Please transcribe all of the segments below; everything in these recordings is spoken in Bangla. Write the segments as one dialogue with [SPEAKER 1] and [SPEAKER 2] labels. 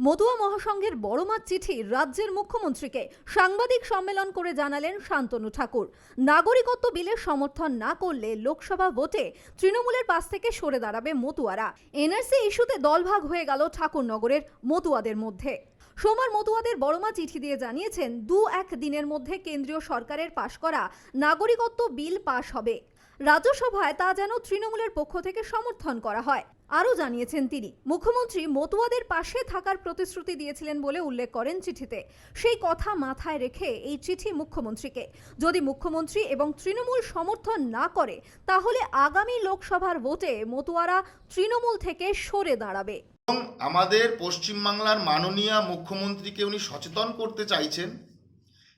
[SPEAKER 1] মতুয়া মহাসংঘের বড়মার চিঠি রাজ্যের মুখ্যমন্ত্রীকে সাংবাদিক সম্মেলন করে জানালেন শান্তনু ঠাকুর। নাগরিকত্ব বিলের সমর্থন না করলে লোকসভা ভোটে তৃণমূলের পাশ থেকে সরে দাঁড়াবে মতুয়ারা। এনআরসি ইস্যুতে দলভাগ হয়ে গেল ঠাকুরনগরের মতুয়াদের মধ্যে। সোমার মতুয়াদের বড়মা চিঠি দিয়ে জানিয়েছেন দু এক দিনের মধ্যে কেন্দ্রীয় সরকারের পাশ করা নাগরিকত্ব বিল পাশ হবে। রাজ্যসভায় তা যেন তৃণমূলের পক্ষ থেকে সমর্থন করা হয়। আরও জানিয়েছেন তিনি, মুখ্যমন্ত্রী মতুয়াদের পাশে থাকার প্রতিশ্রুতি দিয়েছিলেন বলে উল্লেখ করেন চিঠিতে। সেই কথা মাথায় রেখে এই চিঠি মুখ্যমন্ত্রীকে। যদি মুখ্যমন্ত্রী এবং তৃণমূল সমর্থন না করে, তাহলে আগামী লোকসভার ভোটে মতুয়ারা তৃণমূল থেকে সরে দাঁড়াবে।
[SPEAKER 2] এবং আমাদের পশ্চিমবাংলার মাননীয় মুখ্যমন্ত্রীকে উনি সচেতন করতে চাইছেন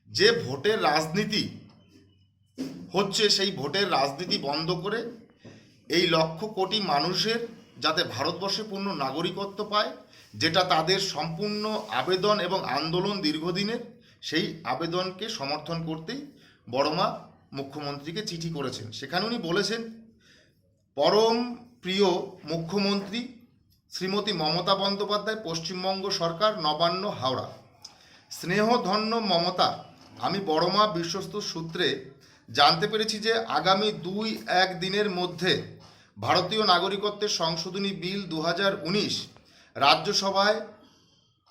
[SPEAKER 2] যে ভোটের রাজনীতি হচ্ছে সেই ভোটের রাজনীতি বন্ধ করে এই লক্ষ কোটি মানুষের যাতে ভারতবর্ষে পূর্ণ নাগরিকত্ব পায়, যেটা তাদের সম্পূর্ণ আবেদন এবং আন্দোলন দীর্ঘদিনের, সেই আবেদনকে সমর্থন করতেই বড়মা মুখ্যমন্ত্রীকে চিঠি করেছেন। সেখানে উনি বলেছেন, পরম প্রিয় মুখ্যমন্ত্রী শ্রীমতী মমতা বন্দ্যোপাধ্যায়, পশ্চিমবঙ্গ সরকার, নবান্ন, হাওড়া। স্নেহধন্য মমতা, আমি বড়মা বিশ্বস্ত সূত্রে জানতে পেরেছি যে আগামী দুই এক দিনের মধ্যে ভারতীয় নাগরিকত্বের সংশোধনী বিল দু হাজার উনিশ রাজ্যসভায়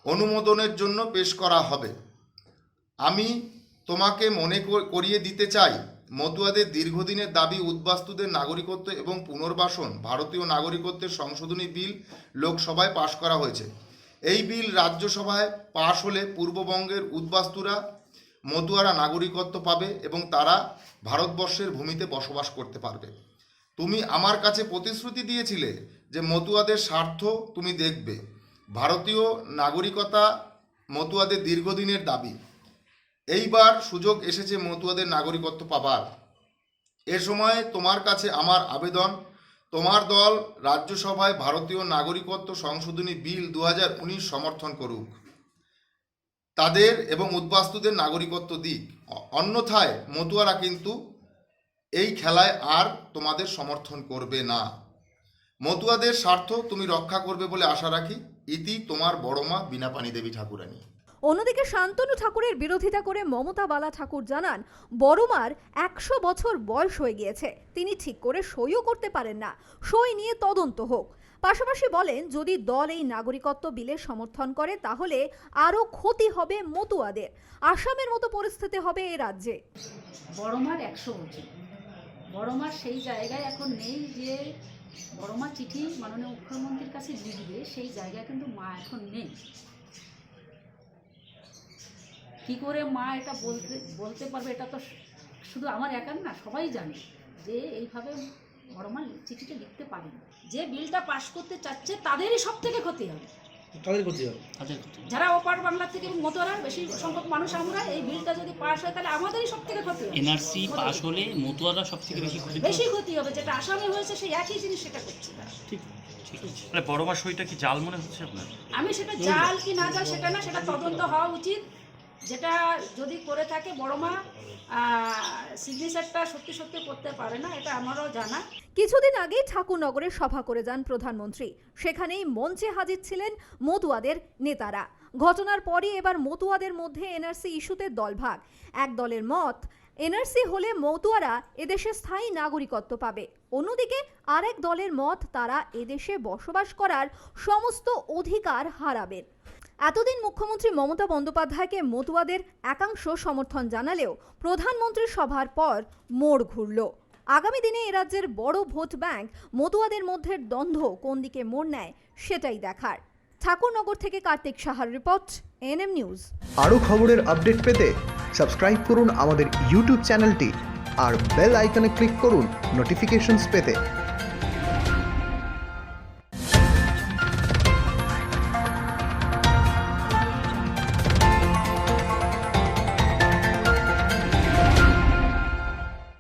[SPEAKER 2] অনুমোদনের জন্য পেশ করা হবে। আমি তোমাকে মনে করিয়ে দিতে চাই, মতুয়াদের দীর্ঘদিনের দাবি উদ্বাস্তুদের নাগরিকত্ব এবং পুনর্বাসন, ভারতীয় নাগরিকত্বের সংশোধনী বিল লোকসভায় পাশ করা হয়েছে। এই বিল রাজ্যসভায় পাশ হলে পূর্ববঙ্গের উদ্বাস্তুরা মতুয়ারা নাগরিকত্ব পাবে এবং তারা ভারতবর্ষের ভূমিতে বসবাস করতে পারবে। তুমি আমার কাছে প্রতিশ্রুতি দিয়েছিলে যে মতুয়াদের স্বার্থ তুমি দেখবে। ভারতীয় নাগরিকতা মতুয়াদের দীর্ঘদিনের দাবি। এইবার সুযোগ এসেছে মতুয়াদের নাগরিকত্ব পাবার। এ সময় তোমার কাছে আমার আবেদন। তোমার দল রাজ্যসভায় ভারতীয় নাগরিকত্ব সংশোধনী বিল দু হাজার উনিশ সমর্থন করুক। তাদের এবং উদ্বাস্তুদের নাগরিকত্ব দিক। অন্যথায় মতুয়ারা কিন্তু এই খেলায় আর তোমাদের সমর্থন করবে না। মতুয়াদের স্বার্থ তুমি রক্ষা করবে বলে আশা রাখি। ইতি তোমার বড়মা বিনাপানি দেবী ঠাকুরানী।
[SPEAKER 1] অন্যদিকে শান্তনু ঠাকুরের বিরোধিতা করে মমতা বালা ঠাকুর জানান বড়মার একশো বছর বয়স হয়ে গিয়েছে। তিনি ঠিক করে সইও করতে পারেন না। সই নিয়ে তদন্ত হোক। পাশাপাশি বলেন, যদি দল এই নাগরিকত্ব বিলের সমর্থন করে, তাহলে আরও ক্ষতি হবে মতুয়াদের। আসামের মতো পরিস্থিতি হবে এ রাজ্যে।
[SPEAKER 3] বড়মার একশো বছর বড়মার সেই জায়গায় এখন নেই যে বড়মা চিঠি মাননীয় মুখ্যমন্ত্রীর কাছে লিখবে, সেই জায়গায় কিন্তু মা এখন নেই। কি করে মা এটা বলতে বলতে পারবে এটা তো শুধু আমার একার না, সবাই জানে যে এইভাবে বড়মা চিঠিটা লিখতে পারে না যে বিলটা পাশ করতে চাচ্ছে তাদেরই সব থেকে ক্ষতি হবে।
[SPEAKER 4] তাদের ক্ষতি হবে।
[SPEAKER 3] যারা ওপার বাংলা থেকে বেশি সংখ্যক মানুষ আমরা এই বিলটা যদি পাশ হয় তাহলে আমাদেরই সব থেকে ক্ষতি হবে।
[SPEAKER 5] এনআরসি পাস হলে মতুয়ারা সব থেকে বেশি ক্ষতি
[SPEAKER 3] বেশি ক্ষতি হবে যেটা আসামে হয়েছে সেই একই জিনিস সেটা করছে
[SPEAKER 5] ঠিক ঠিক
[SPEAKER 6] বড় মা সইটা কি জাল মনে হচ্ছে আপনার?
[SPEAKER 3] আমি সেটা জাল কি না জাল সেটা না সেটা তদন্ত হওয়া উচিত। যেটা যদি করে থাকে বড় মা সিগনেচারটা সত্যি সত্যি করতে পারে না, এটা আমারও জানা।
[SPEAKER 1] কিছুদিন আগে ঠাকুরনগরে সভা করে যান প্রধানমন্ত্রী। সেখানেই মঞ্চে হাজির ছিলেন মতুয়াদের নেতারা। ঘটনার পরই এবার মতুয়াদের মধ্যে এনআরসি ইস্যুতে দলভাগ। এক দলের মত এনআরসি হলে মতুয়ারা এদেশে স্থায়ী নাগরিকত্ব পাবে। অন্যদিকে আরেক দলের মত, তারা এদেশে বসবাস করার সমস্ত অধিকার হারাবেন। এতদিন মুখ্যমন্ত্রী মমতা বন্দ্যোপাধ্যায়কে মতুয়াদের একাংশ সমর্থন জানালেও প্রধানমন্ত্রীর সভার পর মোড় ঘুরল। আগামী দিনে এ রাজ্যের বড় ভোট ব্যাংক মতুয়াদের মধ্যে দ্বন্দ্ব কোন দিকে মোড় নেয় সেটাই দেখার। ঠাকুরনগর থেকে কার্তিক সাহার রিপোর্ট এনএম নিউজ
[SPEAKER 7] আরও খবরের আপডেট পেতে সাবস্ক্রাইব করুন আমাদের ইউটিউব চ্যানেলটি আর বেল আইকনে ক্লিক করুন নোটিফিকেশনস পেতে।